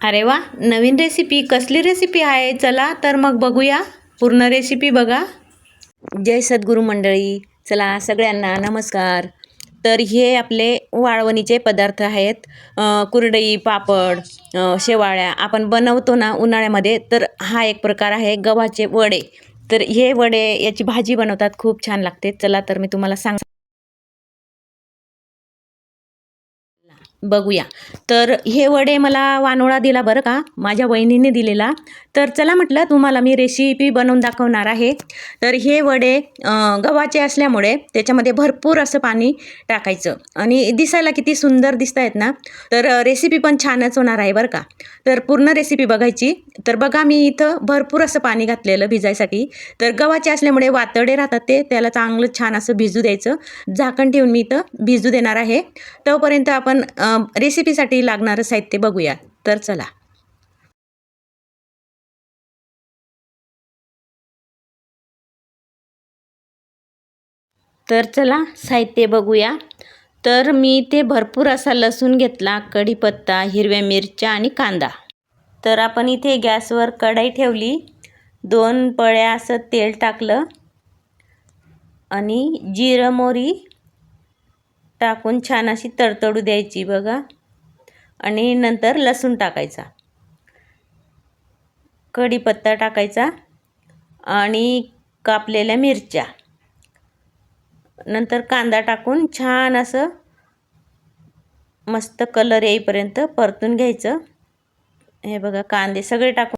अरे वा नवीन रेसिपी कसली रेसिपी आहे? चला तर मग बघूया. पूर्ण रेसिपी बघा. जय सद्गुरू मंडळी. चला सगळ्यांना नमस्कार. तर हे आपले वाळवणीचे पदार्थ आहेत. कुरडई पापड शेवाळ्या. आपण बनवतो ना उन्हाळ्यामध्ये तर हा एक प्रकार आहे गव्हाचे वडे. तर हे वडे याची भाजी बनवतात खूप छान लागते. चला तर मी तुम्हाला सांग बघूया. तर हे वडे मला वानोळा दिला बरं का? माझ्या वहिनीने दिलेला. तर चला म्हटलं तुम्हाला मी रेसिपी बनवून दाखवणार आहे. तर हे वडे गव्हाचे असल्यामुळे त्याच्यामध्ये भरपूर असं पाणी टाकायचं. आणि दिसायला किती सुंदर दिसत आहेत ना? तर रेसिपी पण छानच होणार आहे बरं का? तर पूर्ण रेसिपी बघायची. तर बघा मी इथं भरपूर असं पाणी घातलेलं भिजायसाठी. तर गव्हाचे असल्यामुळे वातडे राहतात ते. त्याला चांगलं छान असं भिजू द्यायचं. झाकण ठेवून मी इथं भिजू देणार आहे. तोपर्यंत आपण आपण रेसिपीसाठी लागणारं साहित्य बघूया. तर चला. तर चला साहित्य बघूया. तर मी ते भरपूर असा लसूण घेतला कढीपत्ता हिरव्या मिरच्या आणि कांदा. तर आपण इथे गॅसवर कढाई ठेवली. दोन पळ्या असं तेल टाकलं. आणि जिरं मोरी टाकून छान अशी तडतडू द्यायची बघा. आणि नंतर लसूण टाकायचा. कढीपत्ता टाकायचा आणि कापलेल्या मिरच्या. नंतर कांदा टाकून छान असं मस्त कलर येईपर्यंत परतून घ्यायचं. हे बघा कांदे सगळे टाकून.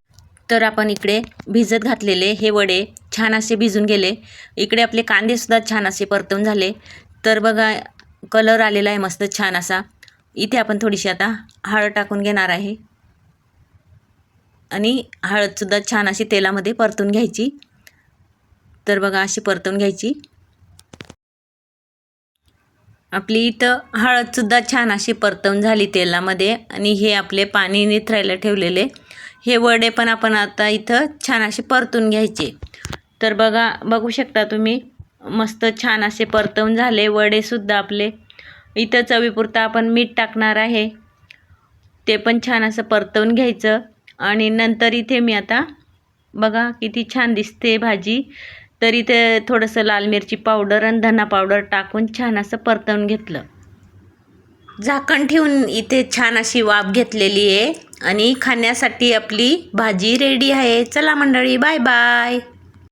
तर आपण इकडे भिजत घातलेले हे वडे छान असे भिजून गेले. इकडे आपले कांदेसुद्धा छान असे परतून झाले. तर बघा कलर आलेला आहे मस्त छान असा. इथे आपण थोडीशी आता हळद टाकून घेणार आहे. आणि हळदसुद्धा छान अशी तेलामध्ये परतून घ्यायची. तर बघा अशी परतून घ्यायची. आपली इथं हळदसुद्धा छान अशी परतवून झाली तेलामध्ये. आणि हे आपले पाणी निथरायला ठेवलेले. हे वडे पण आपण आता इथं छान असे परतून घ्यायचे. तर बघा बघू शकता तुम्ही. मस्त छान असे परतवून झाले. वडेसुद्धा आपले. इथं चवीपुरतं आपण मीठ टाकणार आहे. ते पण छान असं परतवून घ्यायचं. आणि नंतर इथे मी आता बघा किती छान दिसते भाजी. तर इथे थोडंसं लाल मिरची पावडर आणि धना पावडर टाकून छान असं परतवून घेतलं. झाकण ठेवून इथे छान अशी वाफ घेतलेली आहे. आणि खाण्यासाठी आपली भाजी रेडी आहे. चला मंडळी बाय बाय